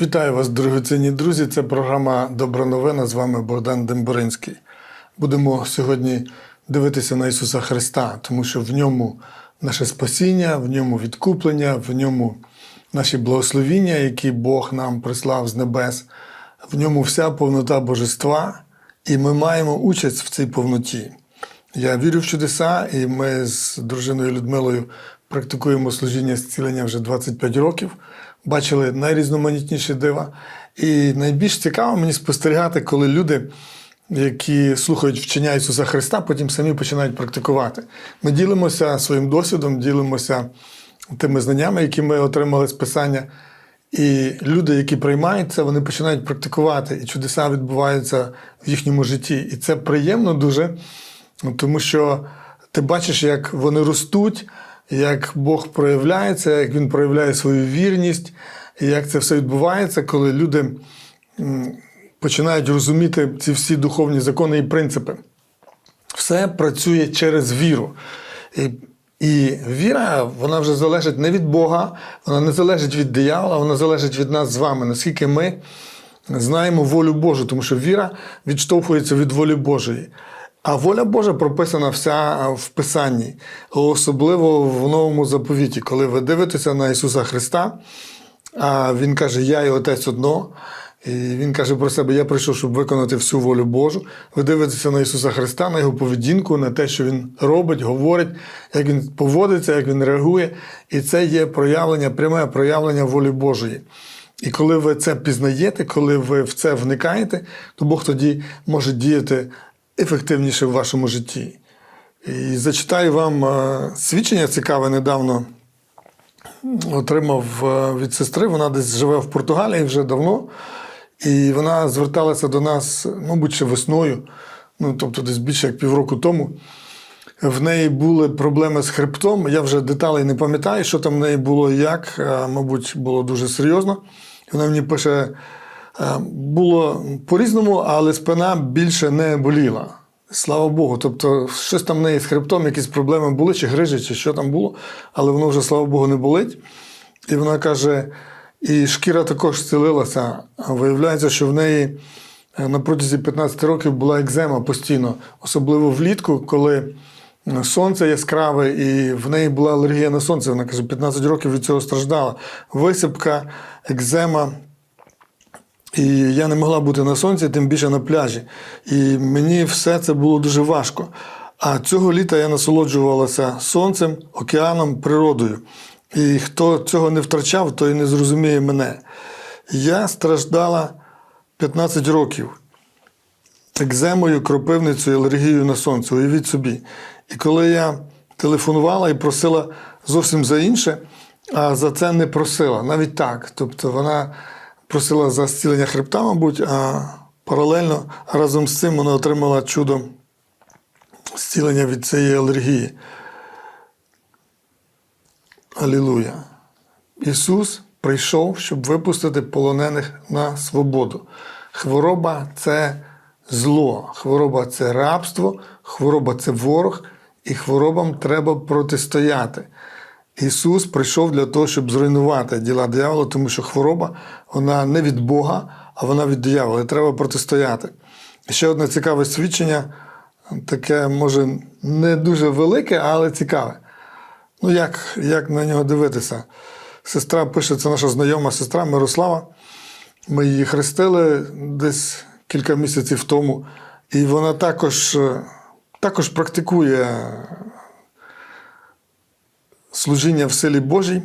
Вітаю вас, дорогоцінні друзі. Це програма Добра новина. З вами Богдан Демборинський. Будемо сьогодні дивитися на Ісуса Христа, тому що в ньому наше спасіння, в ньому відкуплення, в ньому наші благословіння, які Бог нам прислав з небес, в ньому вся повнота божества, і ми маємо участь в цій повноті. Я вірю в чудеса, і ми з дружиною Людмилою практикуємо служіння зцілення вже 25 років. Бачили найрізноманітніші дива. І найбільш цікаво мені спостерігати, коли люди, які слухають вчення Ісуса Христа, потім самі починають практикувати. Ми ділимося своїм досвідом, ділимося тими знаннями, які ми отримали з Писання. І люди, які приймають це, вони починають практикувати, і чудеса відбуваються в їхньому житті. І це приємно дуже, тому що ти бачиш, як вони ростуть, як Бог проявляється, як Він проявляє свою вірність, і як це все відбувається, коли люди починають розуміти ці всі духовні закони і принципи. Все працює через віру. І, і віра, вона вже залежить не від Бога, вона не залежить від диявола, вона залежить від нас з вами, наскільки ми знаємо волю Божу, тому що віра відштовхується від волі Божої. А воля Божа прописана вся в Писанні, особливо в новому заповіті, коли ви дивитеся на Ісуса Христа, а Він каже: Я і Отець одно. І Він каже про себе: Я прийшов, щоб виконати всю волю Божу. Ви дивитеся на Ісуса Христа, на Його поведінку, на те, що Він робить, говорить, як Він поводиться, як Він реагує. І це є проявлення, пряме проявлення волі Божої. І коли ви це пізнаєте, коли ви в це вникаєте, то Бог тоді може діяти ефективніше в вашому житті. І зачитаю вам е, свідчення цікаве недавно отримав е, від сестри. Вона десь живе в Португалії вже давно. І вона зверталася до нас, мабуть, ще весною, ну тобто десь більше як півроку тому. В неї були проблеми з хребтом. Я вже деталей не пам'ятаю, що там в неї було і як. Е, Мабуть, було дуже серйозно. І вона мені пише: було по-різному, але спина більше не боліла. Слава Богу. Тобто, щось там в неї з хребтом, якісь проблеми були, чи грижі, чи що там було, але воно вже, слава Богу, не болить. І вона каже: і шкіра також зцілилася. Виявляється, що в неї е, на протязі 15 років була екзема постійно, особливо влітку, коли сонце яскраве, і в неї була алергія на сонце. Вона каже, 15 років від цього страждала. Висипка, екзема. І я не могла бути на сонці, тим більше на пляжі. І мені все це було дуже важко. А цього літа я насолоджувалася сонцем, океаном, природою. І хто цього не втрачав, той не зрозуміє мене. Я страждала 15 років екземою, кропивницею, алергією на сонце. Уявіть собі. І коли я телефонувала і просила зовсім за інше, а за це не просила, навіть так. Тобто вона просила за зцілення хребта, мабуть, а паралельно разом з цим вона отримала чудо зцілення від цієї алергії. Алілуя! Ісус прийшов, щоб випустити полонених на свободу. Хвороба це зло, хвороба це рабство, хвороба це ворог, і хворобам треба протистояти. Ісус прийшов для того, щоб зруйнувати діла диявола, тому що хвороба вона не від Бога, а вона від диявола. І треба протистояти. Ще одне цікаве свідчення, таке, може, не дуже велике, але цікаве. Ну, як, як на нього дивитися? Сестра пише, це наша знайома сестра Мирослава. Ми її хрестили десь кілька місяців тому, і вона також, також практикує служіння в силі Божій,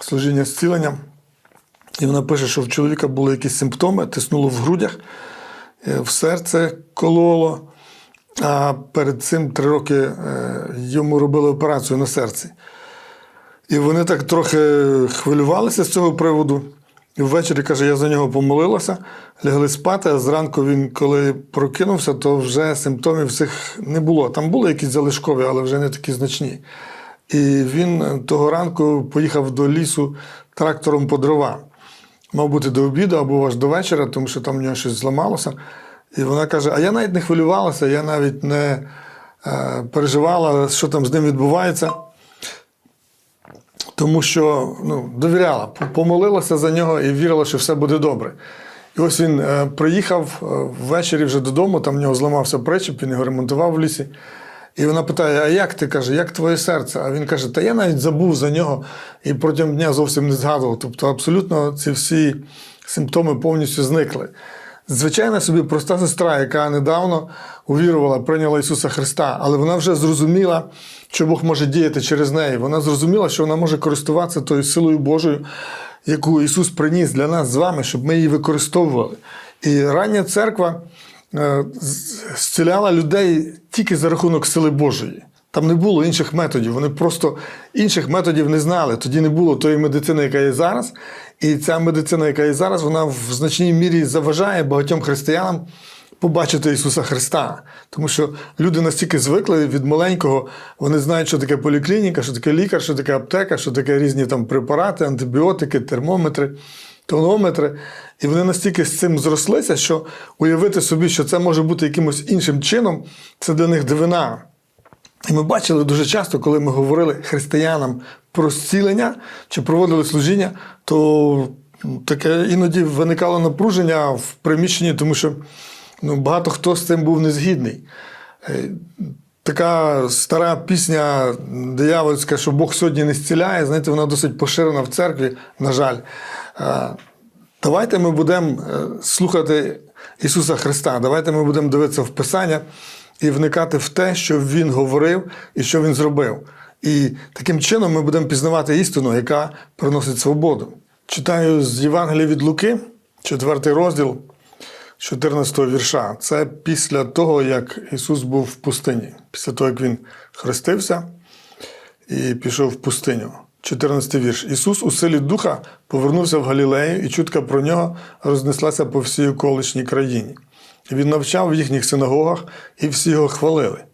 служіння зцілення. І вона пише, що в чоловіка були якісь симптоми, тиснуло в грудях, е, в серце кололо. А перед цим три роки е, йому робили операцію на серці. І вони так трохи хвилювалися з цього приводу. І ввечері, каже, я за нього помолилася, лягли спати, а зранку він, коли прокинувся, то вже симптомів цих не було. Там були якісь залишкові, але вже не такі значні. І він того ранку поїхав до лісу трактором по дрова. Мав бути до обіду або аж до вечора, тому що там в нього щось зламалося. І вона каже: А я навіть не хвилювалася, я навіть не е, переживала, що там з ним відбувається. тому що ну, довіряла, помолилася за нього і вірила, що все буде добре. І ось він е, приїхав е, ввечері вже додому, там в нього зламався причіп, він його ремонтував в лісі. І вона питає: А як ти каже, як твоє серце? А він каже: Та я навіть забув за нього і протягом дня зовсім не згадував. Тобто, абсолютно ці всі симптоми повністю зникли. Звичайна собі проста сестра, яка недавно увірувала, прийняла Ісуса Христа, але вона вже зрозуміла, що Бог може діяти через неї. Вона зрозуміла, що вона може користуватися тою силою Божою, яку Ісус приніс для нас з вами, щоб ми її використовували. І рання церква зціляла людей тільки за рахунок сили Божої. Там не було інших методів. Вони просто інших методів не знали. Тоді не було тої медицини, яка є зараз. І ця медицина, яка є зараз, вона в значній мірі заважає багатьом християнам побачити Ісуса Христа. Тому що люди настільки звикли від маленького, вони знають, що таке поліклініка, що таке лікар, що таке аптека, що таке різні там препарати, антибіотики, термометри, тонометри. І вони настільки з цим зрослися, що уявити собі, що це може бути якимось іншим чином, це для них дивина. І ми бачили дуже часто, коли ми говорили християнам про зцілення чи проводили служіння, то таке іноді виникало напруження в приміщенні, тому що ну, багато хто з цим був незгідний. Е, Така стара пісня диявольська, що Бог сьогодні не зціляє, знаєте, вона досить поширена в церкві, на жаль. Давайте ми будемо е, слухати Ісуса Христа. Давайте ми будемо дивитися в Писання і вникати в те, що Він говорив і що Він зробив. І таким чином ми будемо пізнавати істину, яка приносить свободу. Читаю з Євангелія від Луки, 4 розділ, 14 вірша. Це після того, як Ісус був в пустині, після того, як Він хрестився і пішов в пустиню. 14 вірш. Ісус у силі Духа повернувся в Галілею, і чутка про нього рознеслася по всій околишній країні. Він навчав в їхніх синагогах, і всі його хвалили.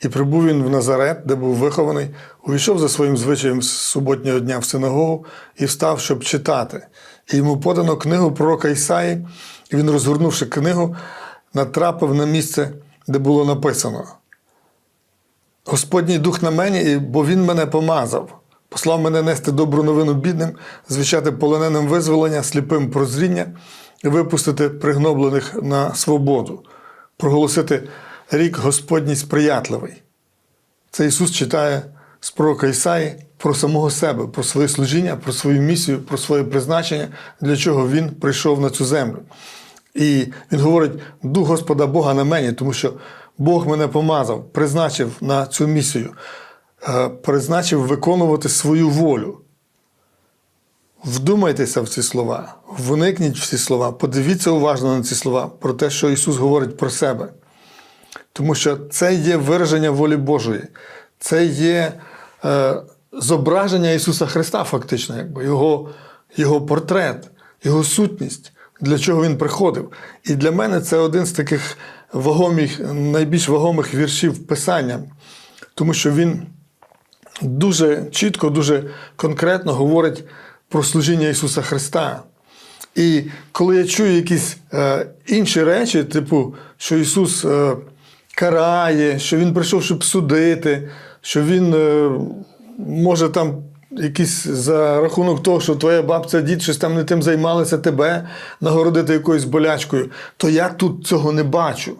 І прибув він в Назарет, де був вихований, увійшов за своїм звичаєм з суботнього дня в синагогу і встав, щоб читати. І йому подано книгу пророка Ісаї, і він, розгорнувши книгу, натрапив на місце, де було написано: Господній дух на мені, бо він мене помазав. Послав мене нести добру новину бідним, звіщати полоненим визволення, сліпим прозріння і випустити пригноблених на свободу, проголосити рік Господній сприятливий. Це Ісус читає з пророка Ісаї про самого себе, про своє служіння, про свою місію, про своє призначення, для чого Він прийшов на цю землю. І Він говорить: Дух Господа Бога на мені, тому що Бог мене помазав, призначив на цю місію, призначив виконувати свою волю. Вдумайтеся в ці слова, вникніть в ці слова, подивіться уважно на ці слова про те, що Ісус говорить про себе. Тому що це є вираження волі Божої, це є е, зображення Ісуса Христа, фактично, якби, його, його портрет, Його сутність, для чого Він приходив. І для мене це один з таких вагомих, найбільш вагомих віршів Писання, тому що він дуже чітко, дуже конкретно говорить про служіння Ісуса Христа. І коли я чую якісь е, інші речі, типу, що Ісус е, карає, що Він прийшов, щоб судити, що Він е, може там якісь за рахунок того, що твоя бабця, дід щось там не тим займалися, тебе нагородити якоюсь болячкою, то я тут цього не бачу.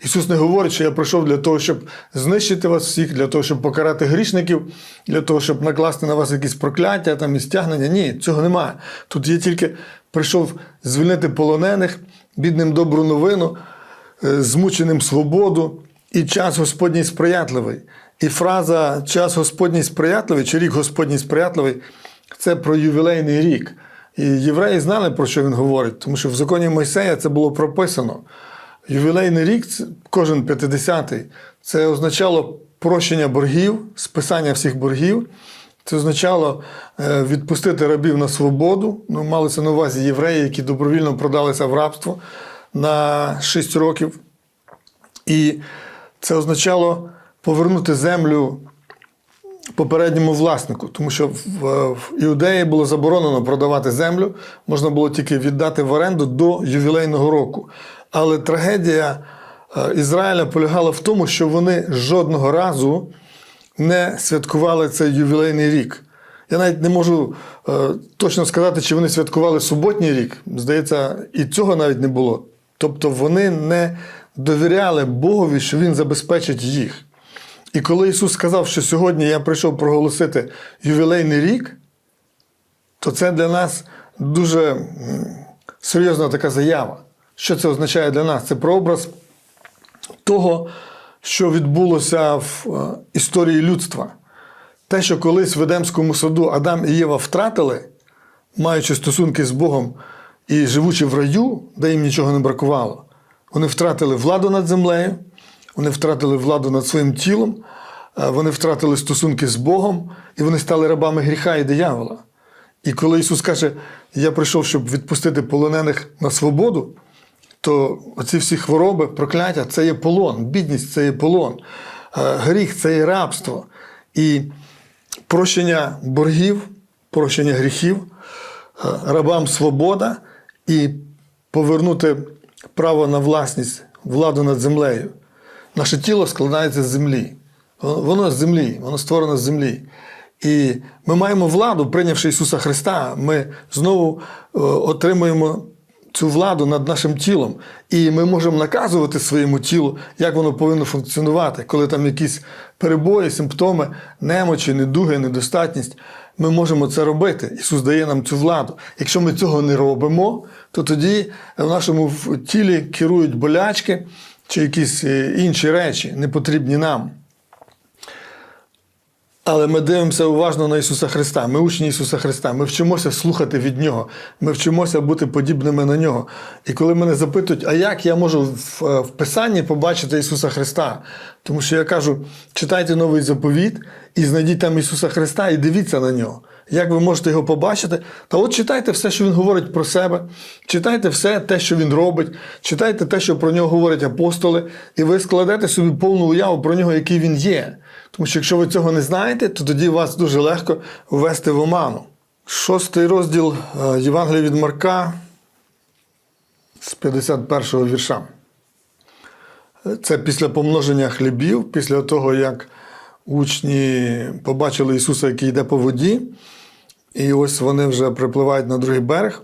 Ісус не говорить, що я прийшов для того, щоб знищити вас всіх, для того, щоб покарати грішників, для того, щоб накласти на вас якісь прокляття там, і стягнення. Ні, цього немає. Тут я тільки прийшов звільнити полонених, бідним добру новину, е, змученим свободу і час Господній сприятливий. І фраза час Господній сприятливий чи рік Господній сприятливий це про ювілейний рік. І євреї знали, про що він говорить, тому що в законі Мойсея це було прописано. Ювілейний рік, кожен 50-й, це означало прощення боргів, списання всіх боргів. Це означало е, відпустити рабів на свободу. Ну, малися на увазі євреї, які добровільно продалися в рабство на 6 років. І це означало повернути землю попередньому власнику, тому що в, в Іудеї було заборонено продавати землю, можна було тільки віддати в оренду до ювілейного року. Але трагедія е, Ізраїля полягала в тому, що вони жодного разу не святкували цей ювілейний рік. Я навіть не можу е, точно сказати, чи вони святкували суботній рік. Здається, і цього навіть не було. Тобто вони не довіряли Богові, що Він забезпечить їх. І коли Ісус сказав, що сьогодні я прийшов проголосити ювілейний рік, то це для нас дуже серйозна така заява. Що це означає для нас? Це прообраз того, що відбулося в е, історії людства. Те, що колись в Едемському саду Адам і Єва втратили, маючи стосунки з Богом і живучи в раю, де їм нічого не бракувало, вони втратили владу над землею, вони втратили владу над своїм тілом, е, вони втратили стосунки з Богом, і вони стали рабами гріха і диявола. І коли Ісус каже, я прийшов, щоб відпустити полонених на свободу, то оці всі хвороби, прокляття це є полон, бідність це є полон, е, гріх це є рабство. І прощення боргів, прощення гріхів, е, рабам свобода і повернути право на власність, владу над землею. Наше тіло складається з землі. Воно з землі, воно створено з землі. І ми маємо владу, прийнявши Ісуса Христа, ми знову е, отримуємо цю владу над нашим тілом. І ми можемо наказувати своєму тілу, як воно повинно функціонувати, коли там якісь перебої, симптоми, немочі, недуги, недостатність. Ми можемо це робити. Ісус дає нам цю владу. Якщо ми цього не робимо, то тоді в нашому тілі керують болячки чи якісь е, інші речі, непотрібні нам. Але ми дивимося уважно на Ісуса Христа. Ми учні Ісуса Христа. Ми вчимося слухати від Нього. Ми вчимося бути подібними на Нього. І коли мене запитують, а як я можу в, е, в Писанні побачити Ісуса Христа? Тому що я кажу: читайте новий заповіт і знайдіть там Ісуса Христа і дивіться на нього. Як ви можете його побачити? Та от читайте все, що він говорить про себе, читайте все те, що він робить, читайте те, що про нього говорять апостоли, і ви складете собі повну уяву про нього, який він є. Тому що якщо ви цього не знаєте, то тоді вас дуже легко ввести в оману. Шостий розділ е, Євангелія від Марка з 51 вірша. Це після помноження хлібів, після того, як учні побачили Ісуса, який йде по воді, і ось вони вже припливають на другий берег.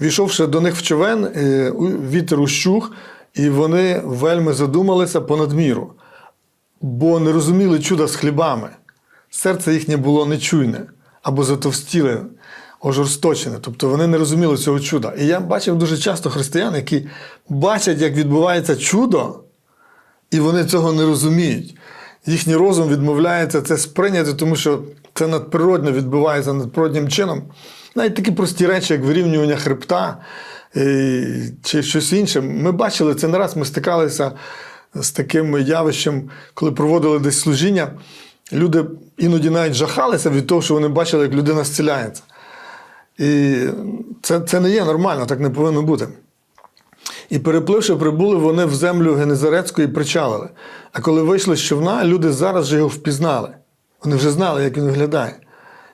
Війшовши до них в човен, е, вітер ущух, і вони вельми задумалися понад міру, бо не розуміли чуда з хлібами. Серце їхнє було нечуйне або затовстіле, ожорсточене. Тобто вони не розуміли цього чуда. І я бачив дуже часто християн, які бачать, як відбувається чудо, і вони цього не розуміють. Їхній розум відмовляється це сприйняти, тому що це надприродно відбувається надприроднім чином. Навіть такі прості речі, як вирівнювання хребта е, чи щось інше. Ми бачили це не раз, ми стикалися з таким явищем, коли проводили десь служіння. Люди іноді навіть жахалися від того, що вони бачили, як людина зціляється. І це, це не є нормально, так не повинно бути. І перепливши, прибули вони в землю Генезарецьку і причалили. А коли вийшли з човна, люди зараз же його впізнали. Вони вже знали, як він виглядає.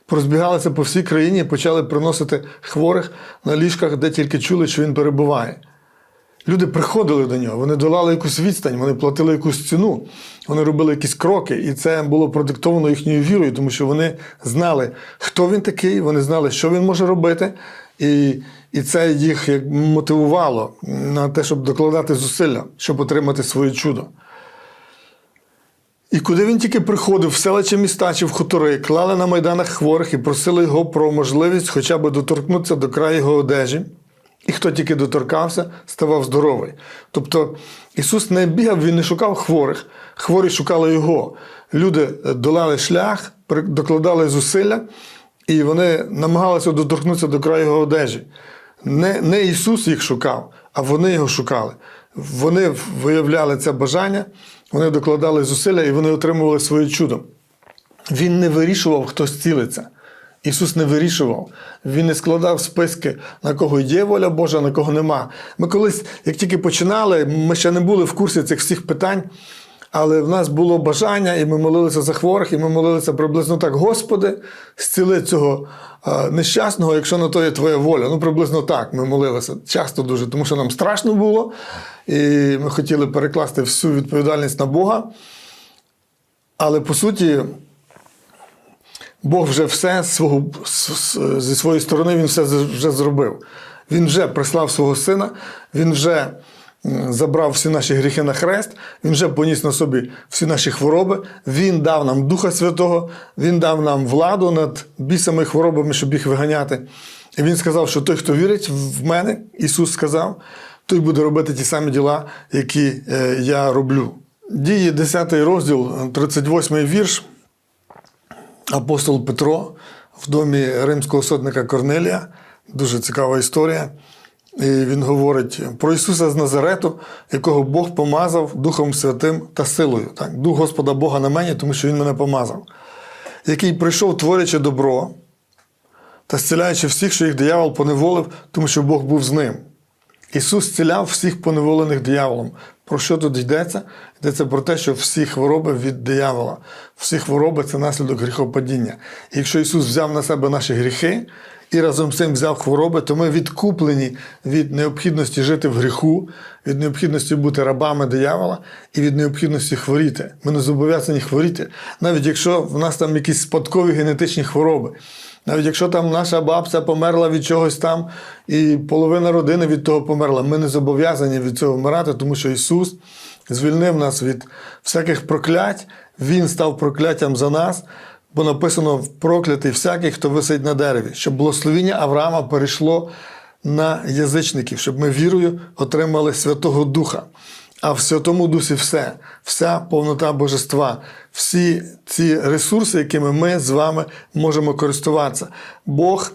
Порозбігалися по всій країні і почали приносити хворих на ліжках, де тільки чули, що він перебуває. Люди приходили до нього, вони долали якусь відстань, вони платили якусь ціну, вони робили якісь кроки, і це було продиктовано їхньою вірою, тому що вони знали, хто він такий, вони знали, що він може робити, і, і це їх як мотивувало на те, щоб докладати зусилля, щоб отримати своє чудо. І куди він тільки приходив, в села чи міста чи в хутори, клали на майданах хворих і просили його про можливість хоча б доторкнутися до краю його одежі. І хто тільки доторкався, ставав здоровий. Тобто Ісус не бігав, Він не шукав хворих, хворі шукали Його. Люди долали шлях, докладали зусилля, і вони намагалися доторкнутися до краю його одежі. Не, не Ісус їх шукав, а вони його шукали. Вони виявляли це бажання, вони докладали зусилля і вони отримували своє чудо. Він не вирішував, хто зцілиться. Ісус не вирішував. Він не складав списки, на кого є воля Божа, на кого нема. Ми колись, як тільки починали, ми ще не були в курсі цих всіх питань, але в нас було бажання, і ми молилися за хворих, і ми молилися приблизно так: Господи, зціли цього нещасного, якщо на то є Твоя воля. Ну, приблизно так ми молилися. Часто дуже, тому що нам страшно було, і ми хотіли перекласти всю відповідальність на Бога. Але по суті, Бог вже все свого, зі своєї сторони він все вже зробив. Він вже прислав свого сина, він вже забрав всі наші гріхи на хрест, він вже поніс на собі всі наші хвороби, він дав нам Духа Святого, він дав нам владу над бісами і хворобами, щоб їх виганяти. І він сказав, що той, хто вірить в мене, Ісус сказав, той буде робити ті самі діла, які е, я роблю. Дії 10 розділ, 38 вірш. Апостол Петро в домі римського сотника Корнелія. Дуже цікава історія. І він говорить про Ісуса з Назарету, якого Бог помазав Духом Святим та силою. Так? Дух Господа Бога на мені, тому що Він мене помазав, який прийшов, творячи добро та зціляючи всіх, що їх диявол поневолив, тому що Бог був з ним. Ісус зціляв всіх поневолених дияволом. Про що тут йдеться? Йдеться про те, що всі хвороби від диявола, всі хвороби це наслідок гріхопадіння. І якщо Ісус взяв на себе наші гріхи і разом з цим взяв хвороби, то ми відкуплені від необхідності жити в гріху, від необхідності бути рабами диявола і від необхідності хворіти. Ми не зобов'язані хворіти, навіть якщо в нас там якісь спадкові генетичні хвороби. Навіть якщо там наша бабця померла від чогось там, і половина родини від того померла, ми не зобов'язані від цього вмирати, тому що Ісус звільнив нас від всяких проклять, Він став прокляттям за нас, бо написано проклятий всякий, хто висить на дереві, щоб благословіння Авраама перейшло на язичників, щоб ми вірою отримали Святого Духа. А в Святому Дусі все, вся повнота Божества, всі ці ресурси, якими ми з вами можемо користуватися. Бог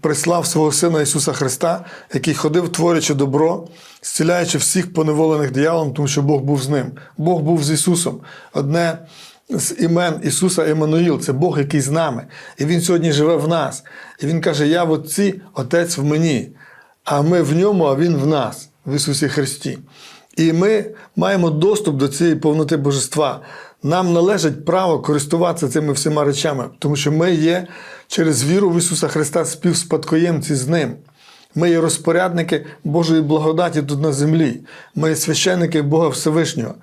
прислав свого Сина Ісуса Христа, який ходив, творячи добро, зціляючи всіх поневолених дияволом, тому що Бог був з ним. Бог був з Ісусом. Одне з імен Ісуса Еммануїл, це Бог, який з нами. І Він сьогодні живе в нас. І Він каже: Я в Отці, Отець в мені, а ми в ньому, а Він в нас, в Ісусі Христі. І ми маємо доступ до цієї повноти Божества. Нам належить право користуватися цими всіма речами, тому що ми є через віру в Ісуса Христа співспадкоємці з Ним. Ми є розпорядники Божої благодаті тут на землі. Ми є священники Бога Всевишнього.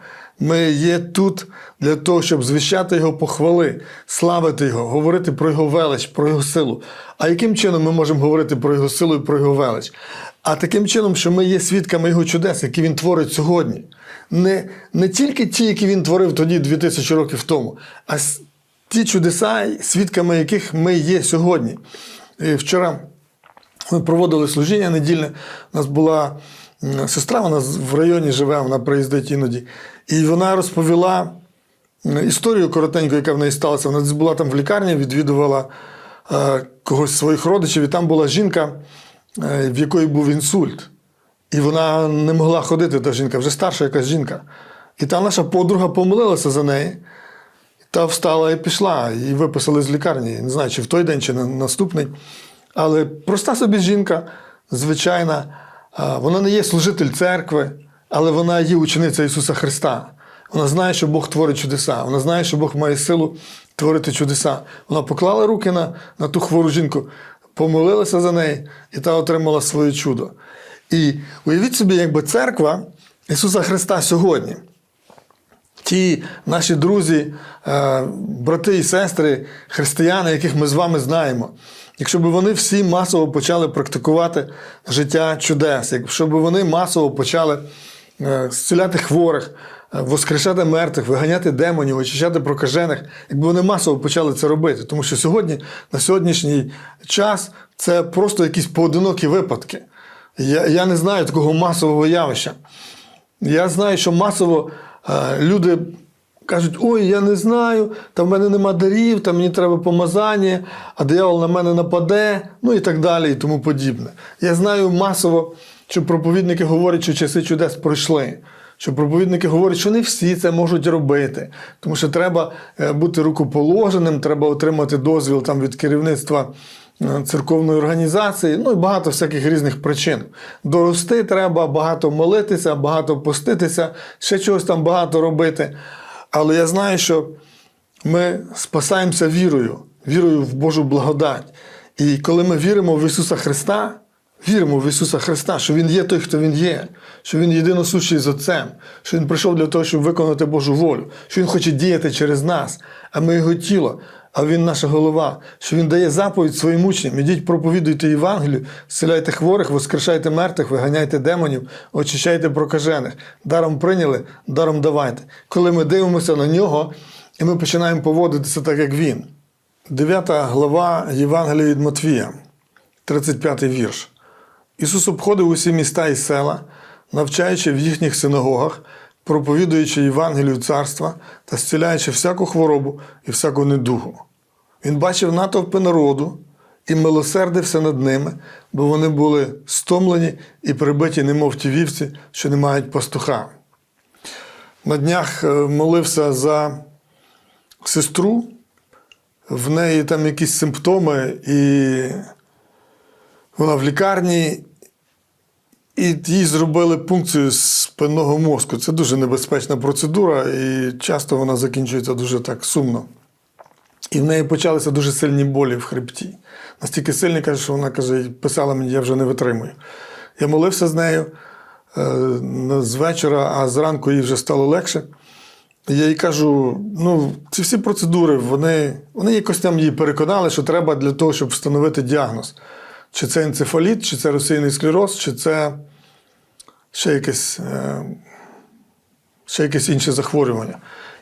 Ми є тут для того, щоб звіщати Його похвали, славити Його, говорити про Його велич, про Його силу. А яким чином ми можемо говорити про Його силу і про Його велич? А таким чином, що ми є свідками Його чудес, які Він творить сьогодні. Не, не тільки ті, які він творив тоді, 2000 років тому, а ті чудеса, свідками яких ми є сьогодні. І вчора ми проводили служіння недільне. У нас була сестра, вона в районі живе, вона приїздить іноді. І вона розповіла історію коротеньку, яка в неї сталася. Вона була там в лікарні, відвідувала е, когось своїх родичів, і там була жінка, е, в якої був інсульт. І вона не могла ходити, та жінка, вже старша якась жінка. І та наша подруга помолилася за неї. Та встала і пішла, і виписали з лікарні. Не знаю, чи в той день, чи на наступний. Але проста собі жінка, звичайна, вона не є служитель церкви, але вона є учениця Ісуса Христа. Вона знає, що Бог творить чудеса. Вона знає, що Бог має силу творити чудеса. Вона поклала руки на, на ту хвору жінку, помолилася за неї, і та отримала своє чудо. І уявіть собі, якби церква Ісуса Христа сьогодні ті наші друзі, е, брати і сестри, християни, яких ми з вами знаємо, якщо б вони всі масово почали практикувати життя чудес, якщо б вони масово почали е, зціляти хворих, е, воскрешати мертвих, виганяти демонів, очищати прокажених, якби вони масово почали це робити. Тому що сьогодні, на сьогоднішній час, це просто якісь поодинокі випадки. Я, я не знаю такого масового явища. Я знаю, що масово люди кажуть: ой, я не знаю, там в мене нема дарів, там мені треба помазання, а диявол на мене нападе, ну і так далі, і тому подібне. Я знаю масово, що проповідники говорять, що часи чудес пройшли. Що проповідники говорять, що не всі це можуть робити, тому що треба е, бути рукоположеним, треба отримати дозвіл там від керівництва церковної організації, ну і багато всяких різних причин. Дорости треба, багато молитися, багато поститися, ще чогось там багато робити. Але я знаю, що ми спасаємося вірою, вірою в Божу благодать. І коли ми віримо в Ісуса Христа, віримо в Ісуса Христа, що Він є той, хто Він є, що Він єдиносущий з Отцем, що Він прийшов для того, щоб виконати Божу волю, що Він хоче діяти через нас, а ми Його тіло. А Він наша голова, що Він дає заповідь своїм учням. Ідіть, проповідуйте Євангелію, зціляйте хворих, воскрешайте мертвих, виганяйте демонів, очищайте прокажених. Даром прийняли, даром давайте. Коли ми дивимося на нього, і ми починаємо поводитися так, як він. Дев'ята глава Євангелія від Матвія, 35 вірш. Ісус обходив усі міста і села, навчаючи в їхніх синагогах, проповідуючи Євангелію царства та зціляючи всяку хворобу і всяку недугу. Він бачив натовпи народу і милосердився над ними, бо вони були стомлені і прибиті, немов ті вівці, що не мають пастуха. На днях е, молився за сестру, в неї там якісь симптоми, і вона в лікарні, і їй зробили пункцію спинного мозку. Це дуже небезпечна процедура, і часто вона закінчується дуже так сумно. І в неї почалися дуже сильні болі в хребті. Настільки сильні, каже, що вона каже, писала мені, я вже не витримую. Я молився з нею е, з вечора, а зранку їй вже стало легше. Я їй кажу: ну, ці всі процедури, вони, вони якось там її переконали, що треба для того, щоб встановити діагноз. Чи це енцефаліт, чи це російний склероз, чи це ще якесь, е, ще якесь інше захворювання.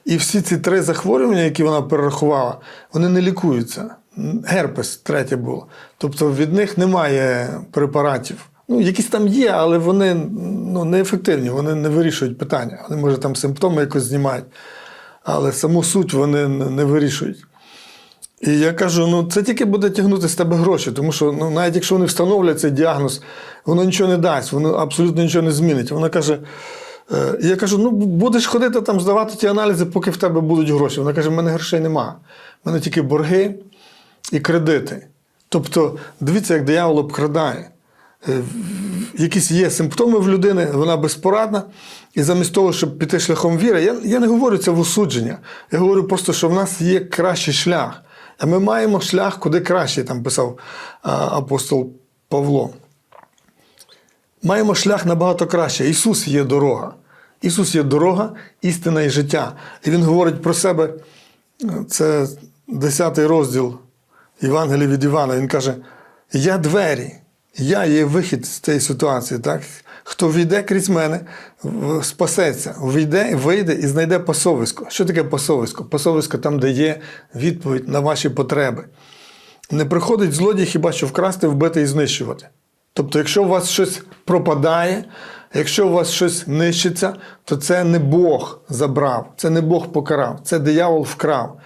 І всі ці три захворювання, які вона перерахувала, вони не лікуються. Герпес третє було. Тобто від них немає препаратів. Ну, якісь там є, але вони ну, неефективні, вони не вирішують питання. Вони, може, там симптоми якось знімають, але саму суть вони не вирішують. І я кажу: ну це тільки буде тягнути з тебе гроші, тому що ну, навіть якщо вони встановлять цей діагноз, воно нічого не дасть, воно абсолютно нічого не змінить. Вона каже. е, Я кажу: ну будеш ходити там, здавати ті аналізи, поки в тебе будуть гроші. Вона каже: в мене грошей нема. В мене тільки борги і кредити. Тобто, дивіться, як диявол обкрадає. Е, Якісь є симптоми в людини, вона безпорадна. І замість того, щоб піти шляхом віри, я, я не говорю це в осудження. Я говорю просто, що в нас є кращий шлях. А ми маємо шлях куди кращий, там писав апостол Павло. Маємо шлях набагато краще. Ісус є дорога. Ісус є дорога, істина і життя. І Він говорить про себе, це 10 розділ Євангелія від Івана. Він каже: Я двері, я є вихід з цієї ситуації. Так? Хто війде крізь мене, спасеться, вийде, вийде і знайде пасовисько. Що таке пасовисько? Пасовисько там, де є відповідь на ваші потреби. Не приходить злодій хіба що вкрасти, вбити і знищувати. Тобто, якщо у вас щось пропадає, якщо у вас щось нищиться, то це не Бог забрав, це не Бог покарав, це диявол вкрав.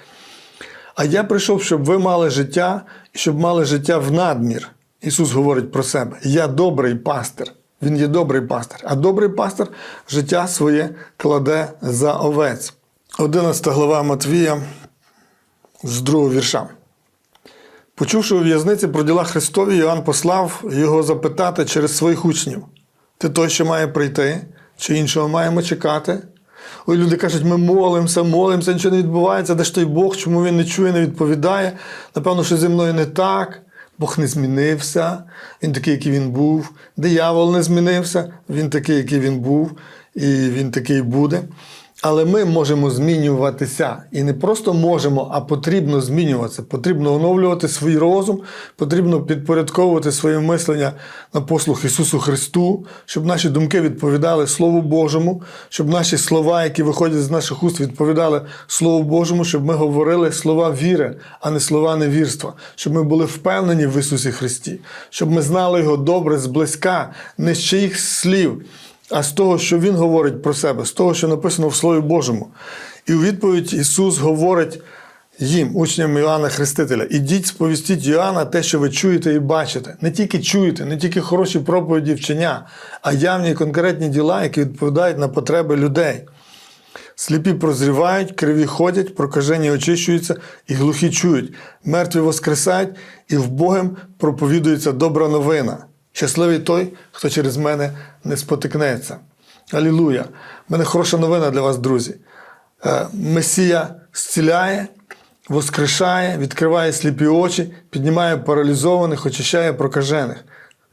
А я прийшов, щоб ви мали життя щоб мали життя в надмір. Ісус говорить про себе: Я добрий пастир. Він є добрий пастир. А добрий пастир життя своє кладе за овець. 11 глава Матвія з другого вірша. Почувши у в'язниці про діла Христові, Іоанн послав його запитати через своїх учнів: Ти той, що має прийти, чи іншого маємо чекати? Ой, люди кажуть, ми молимося, молимося, нічого не відбувається. Де ж той Бог, чому він не чує, не відповідає? Напевно, що зі мною не так. Бог не змінився, він такий, який він був. Диявол не змінився, він такий, який він був, і він такий буде. Але ми можемо змінюватися. І не просто можемо, а потрібно змінюватися. Потрібно оновлювати свій розум, потрібно підпорядковувати своє мислення на послух Ісусу Христу, щоб наші думки відповідали Слову Божому, щоб наші слова, які виходять з наших уст, відповідали Слову Божому, щоб ми говорили слова віри, а не слова невірства, щоб ми були впевнені в Ісусі Христі, щоб ми знали Його добре зблизька, не з чиїх слів а з того, що Він говорить про себе, з того, що написано в Слові Божому. І у відповідь Ісус говорить їм, учням Іоанна Хрестителя, ідіть сповістіть Іоанна те, що ви чуєте і бачите. Не тільки чуєте, не тільки хороші проповіді вчення, а явні і конкретні діла, які відповідають на потреби людей. Сліпі прозрівають, криві ходять, прокажені очищуються і глухі чують, мертві воскресають, і в Богом проповідується добра новина. Щасливий той, хто через мене не спотикнеться. Алілуя! У мене хороша новина для вас, друзі. Е, Месія зціляє, воскрешає, відкриває сліпі очі, піднімає паралізованих, очищає прокажених.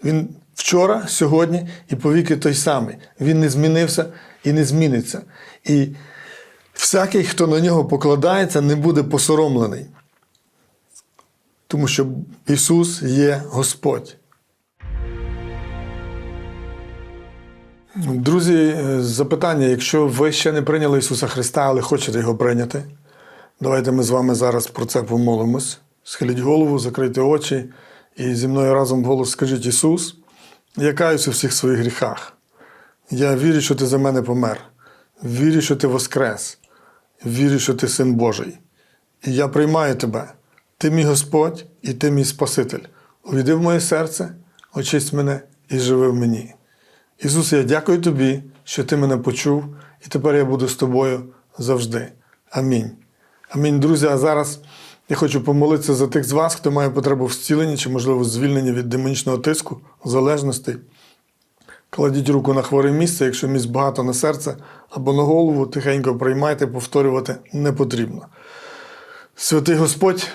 Він вчора, сьогодні і повіки той самий. Він не змінився і не зміниться. І всякий, хто на нього покладається, не буде посоромлений. тому що Ісус є Господь. Друзі, е, запитання: якщо ви ще не прийняли Ісуса Христа, але хочете його прийняти, давайте ми з вами зараз про це помолимось. Схиліть голову, закрийте очі і зі мною разом голос скажіть Ісус, я каюся у всіх своїх гріхах. Я вірю, що ти за мене помер. Вірю, що ти воскрес. Вірю, що ти син Божий. І я приймаю тебе. Ти мій Господь і ти мій Спаситель. Увійди в моє серце, очисть мене і живи в мені. Ісус, я дякую тобі, що ти мене почув, і тепер я буду з тобою завжди. Амінь. Амінь, друзі. А зараз я хочу помолитися за тих з вас, хто має потребу в зціленні чи, можливо, звільненні від демонічного тиску, залежностей. Кладіть руку на хворе місце, якщо місць багато на серце або на голову, тихенько приймайте, повторювати не потрібно. Святий Господь,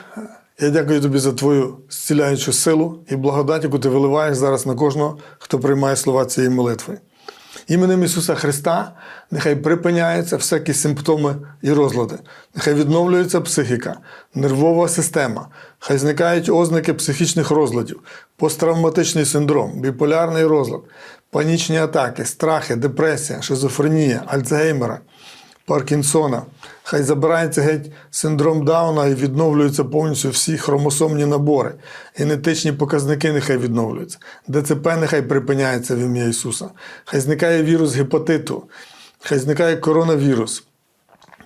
я дякую тобі за твою зціляючу силу і благодать, яку ти виливаєш зараз на кожного, хто приймає слова цієї молитви. Іменем Ісуса Христа нехай припиняються всякі симптоми і розлади, нехай відновлюється психіка, нервова система, хай зникають ознаки психічних розладів, посттравматичний синдром, біполярний розлад, панічні атаки, страхи, депресія, шизофренія, Альцгеймера. Паркінсона. Хай забирається геть синдром Дауна і відновлюються повністю всі хромосомні набори. Генетичні показники нехай відновлюються. ДЦП нехай припиняється в ім'я Ісуса. Хай зникає вірус гепатиту, хай зникає коронавірус.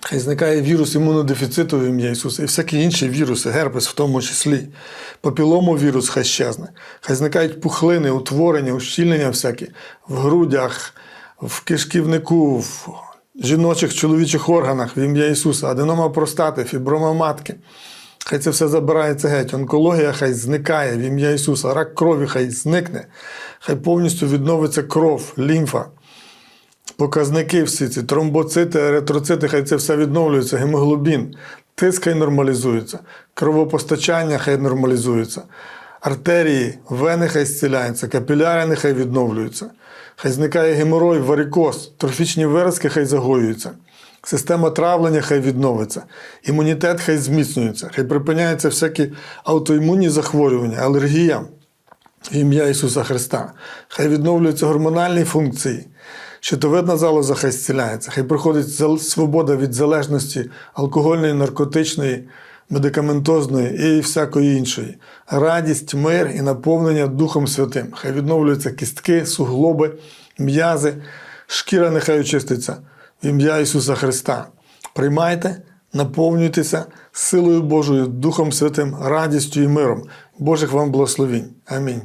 Хай зникає вірус імунодефіциту в ім'я Ісуса і всякі інші віруси, герпес в тому числі. Папіломовірус хай щезне. Хай зникають пухлини, утворення, ущільнення всякі в грудях, в кишківнику, в жіночих чоловічих органах в ім'я Ісуса, аденома простати, фіброма матки. Хай це все забирається геть. Онкологія хай зникає в ім'я Ісуса, рак крові хай зникне, хай повністю відновиться кров, лімфа. Показники всі ці тромбоцити, еритроцити, хай це все відновлюється, гемоглобін, тиск хай нормалізується, кровопостачання хай нормалізується, артерії, вени хай зціляються, капіляри нехай відновлюються, хай зникає геморой, варикоз, трофічні виразки хай загоюються, система травлення хай відновиться, імунітет хай зміцнюється, хай припиняються всякі аутоімунні захворювання, алергія. В ім'я Ісуса Христа. Хай відновлюються гормональні функції. Щитовидна залоза хай зціляється, хай приходить свобода від залежності алкогольної, наркотичної, медикаментозної і всякої іншої. Радість, мир і наповнення Духом Святим. Хай відновлюються кістки, суглоби, м'язи, шкіра нехай очиститься в ім'я Ісуса Христа. Приймайте, наповнюйтеся силою Божою, Духом Святим, радістю і миром. Божих вам благословінь. Амінь.